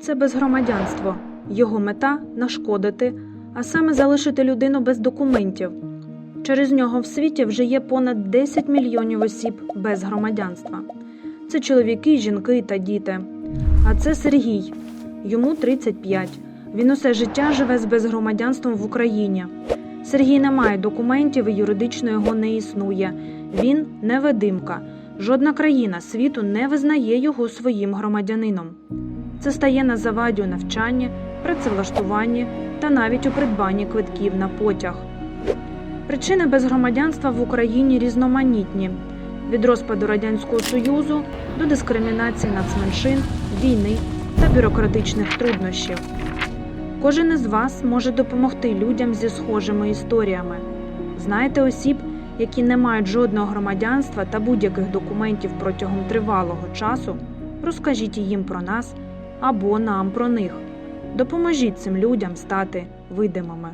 це безгромадянство. Його мета нашкодити, а саме залишити людину без документів. Через нього в світі вже є понад 10 мільйонів осіб без громадянства. Це чоловіки, жінки та діти. А це Сергій. Йому 35. Він усе життя живе з безгромадянством в Україні. Сергій не має документів і юридично його не існує. Він невидимка. Жодна країна світу не визнає його своїм громадянином. Це стає на заваді у навчанні, працевлаштуванні та навіть у придбанні квитків на потяг. Причини безгромадянства в Україні різноманітні від розпаду Радянського Союзу до дискримінації нацменшин, війни та бюрократичних труднощів. Кожен із вас може допомогти людям зі схожими історіями. Знаєте осіб, які не мають жодного громадянства та будь-яких документів протягом тривалого часу, розкажіть їм про нас або нам про них. Допоможіть цим людям стати видимими.